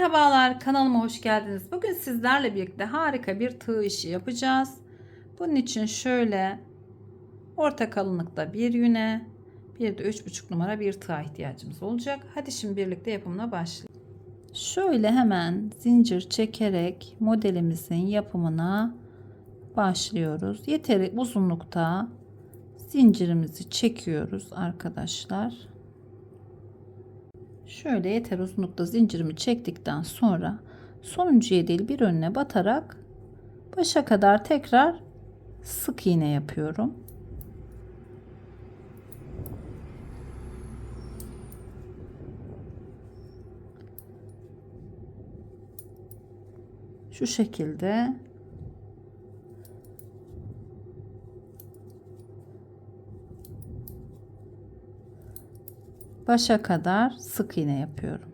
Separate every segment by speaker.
Speaker 1: Merhabalar kanalıma hoş geldiniz. Bugün sizlerle birlikte harika bir tığ işi yapacağız. Bunun için şöyle orta kalınlıkta bir yüne bir de 3,5 numara bir tığa ihtiyacımız olacak. Hadi şimdi birlikte yapımına başlayalım. Şöyle hemen zincir çekerek modelimizin yapımına başlıyoruz. Yeteri uzunlukta zincirimizi çekiyoruz arkadaşlar. Şöyle yeter uzunlukta zincirimi çektikten sonra sonuncuya değil bir önüne batarak başa kadar tekrar sık iğne yapıyorum. Şu şekilde başa kadar sık iğne yapıyorum.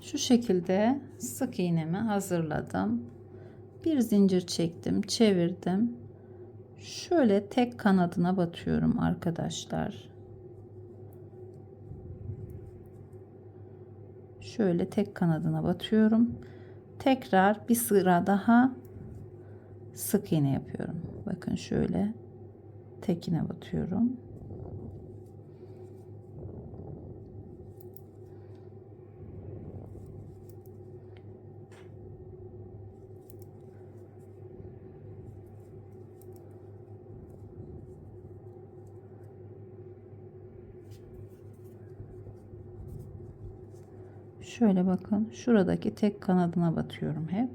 Speaker 1: Şu şekilde sık iğnemi hazırladım. Bir zincir çektim, çevirdim. Şöyle tek kanadına batıyorum arkadaşlar. Şöyle tek kanadına batıyorum. Tekrar bir sıra daha sık iğne yapıyorum. Bakın şöyle tekine batıyorum. Şöyle bakın şuradaki tek kanadına batıyorum hep.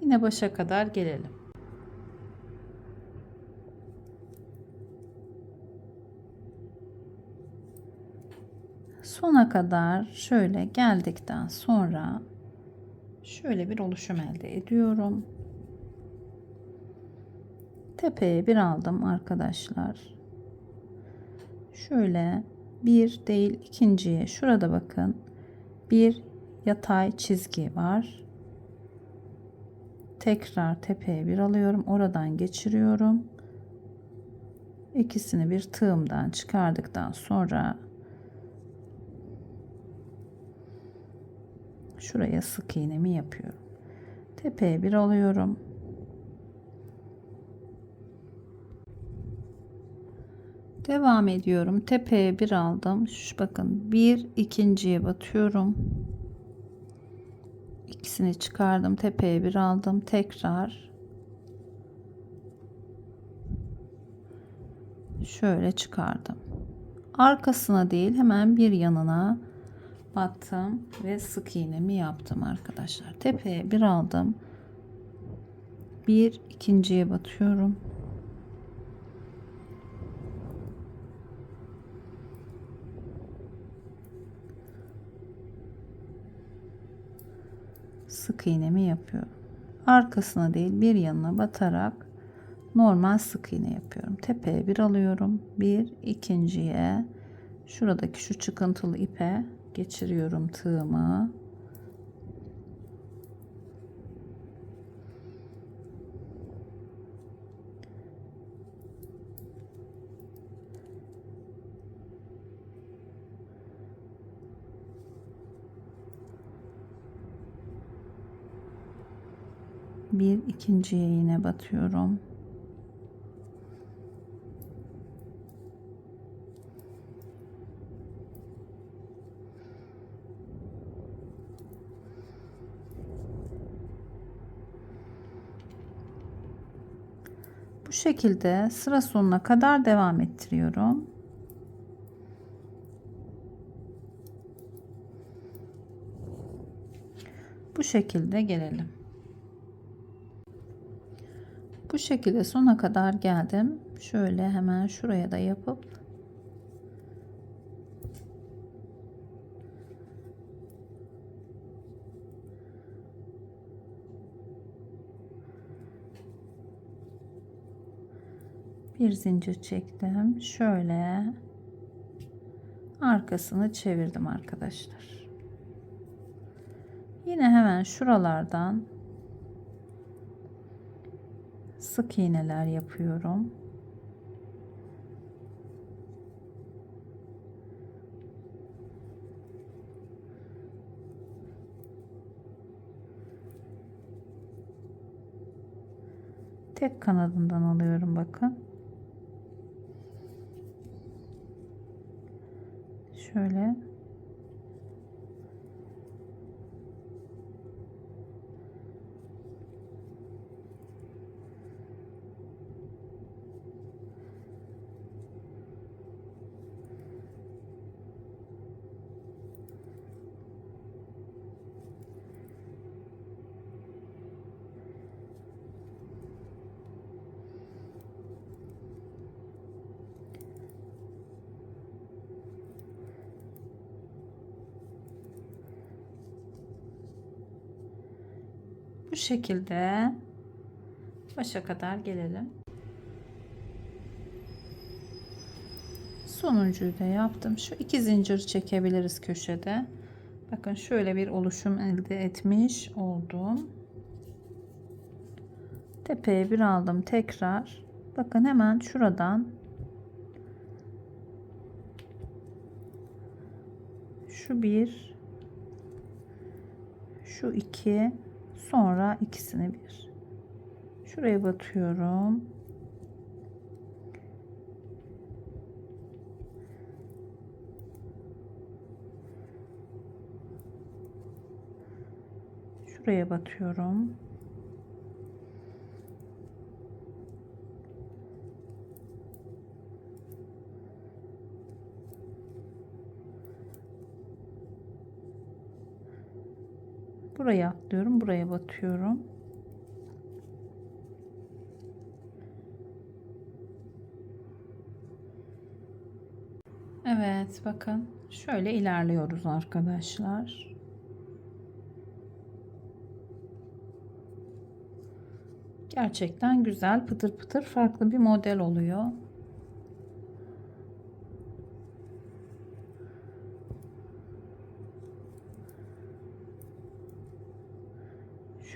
Speaker 1: Yine başa kadar gelelim. Sona kadar şöyle geldikten sonra şöyle bir oluşum elde ediyorum. Tepeye bir aldım arkadaşlar. Şöyle bir değil ikinciye şurada bakın bir yatay çizgi var. Tekrar tepeye bir alıyorum. Oradan geçiriyorum. İkisini bir tığımdan çıkardıktan sonra şuraya sık iğnemi yapıyorum. Tepeye bir alıyorum. Devam ediyorum. Tepeye bir aldım. Şu bakın bir ikinciye batıyorum. İkisini çıkardım. Tepeye bir aldım. Tekrar şöyle çıkardım. Arkasına değil hemen bir yanına battım ve sık iğnemi yaptım arkadaşlar. Tepeye bir aldım. Bir ikinciye batıyorum. Sık iğnemi yapıyorum. Arkasına değil bir yanına batarak normal sık iğne yapıyorum. Tepeye bir alıyorum. Bir ikinciye şuradaki şu çıkıntılı ipe geçiriyorum tığımı. Bir ikinciye yine batıyorum. Bu şekilde sıra sonuna kadar devam ettiriyorum. Bu şekilde gelelim. Bu şekilde sona kadar geldim. Şöyle hemen şuraya da yapıp bir zincir çektim. Şöyle arkasını çevirdim arkadaşlar. Yine hemen şuralardan sık iğneler yapıyorum. Tek kanadından alıyorum bakın. Şöyle şekilde başa kadar gelelim. Sonuncuyu da yaptım. Şu iki zincir çekebiliriz köşede. Bakın şöyle bir oluşum elde etmiş oldum. Tepeye bir aldım tekrar. Bakın hemen şuradan şu bir şu iki sonra ikisini bir. Şuraya batıyorum. Şuraya batıyorum buraya atlıyorum buraya batıyorum. Evet bakın. Şöyle ilerliyoruz arkadaşlar. Gerçekten güzel pıtır pıtır farklı bir model oluyor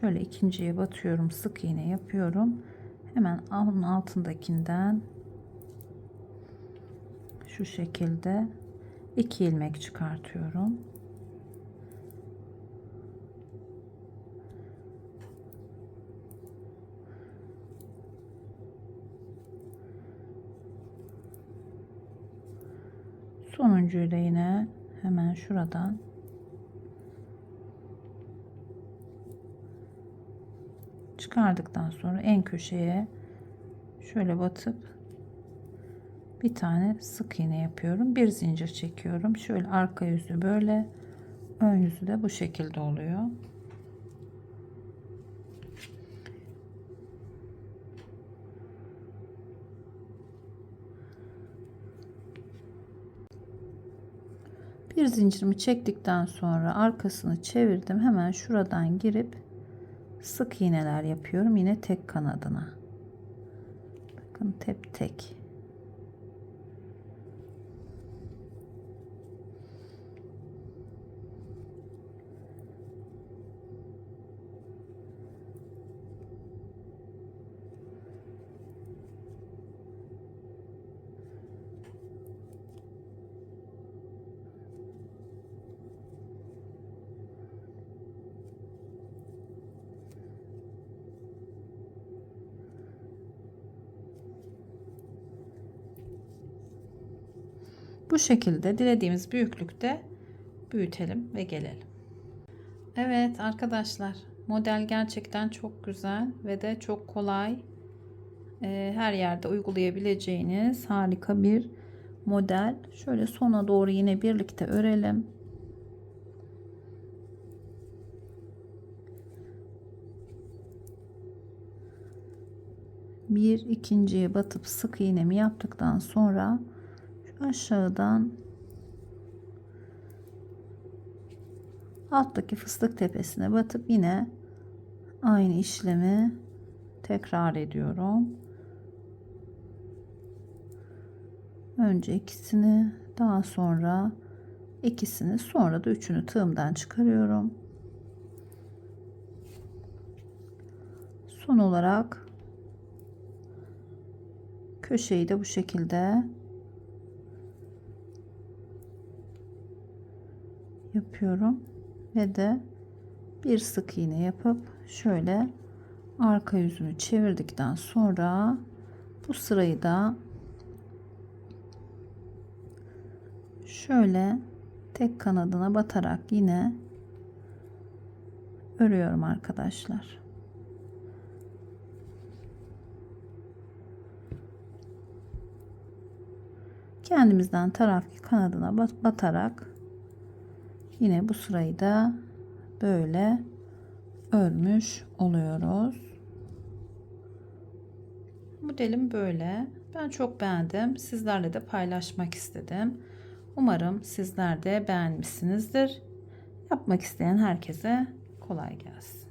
Speaker 1: şöyle ikinciye batıyorum sık iğne yapıyorum. Hemen onun altındakinden şu şekilde iki ilmek çıkartıyorum. Sonuncuyu da yine hemen şuradan çıkardıktan sonra en köşeye şöyle batıp bir tane sık iğne yapıyorum. Bir zincir çekiyorum. Şöyle arka yüzü böyle ön yüzü de bu şekilde oluyor. Bir zincirimi çektikten sonra arkasını çevirdim. Hemen şuradan girip sık iğneler yapıyorum yine tek kanadına. Bakın tep tek Bu şekilde dilediğimiz büyüklükte büyütelim ve gelelim. Evet arkadaşlar model gerçekten çok güzel ve de çok kolay. Ee, her yerde uygulayabileceğiniz harika bir model. Şöyle sona doğru yine birlikte örelim. Bir ikinciye batıp sık iğnemi yaptıktan sonra aşağıdan alttaki fıstık tepesine batıp yine aynı işlemi tekrar ediyorum. Önce ikisini daha sonra ikisini sonra da üçünü tığımdan çıkarıyorum. Son olarak köşeyi de bu şekilde yapıyorum ve de bir sık iğne yapıp şöyle arka yüzünü çevirdikten sonra bu sırayı da şöyle tek kanadına batarak yine örüyorum arkadaşlar. Kendimizden taraf kanadına bat- batarak yine bu sırayı da böyle örmüş oluyoruz. Modelim böyle. Ben çok beğendim. Sizlerle de paylaşmak istedim. Umarım sizler de beğenmişsinizdir. Yapmak isteyen herkese kolay gelsin.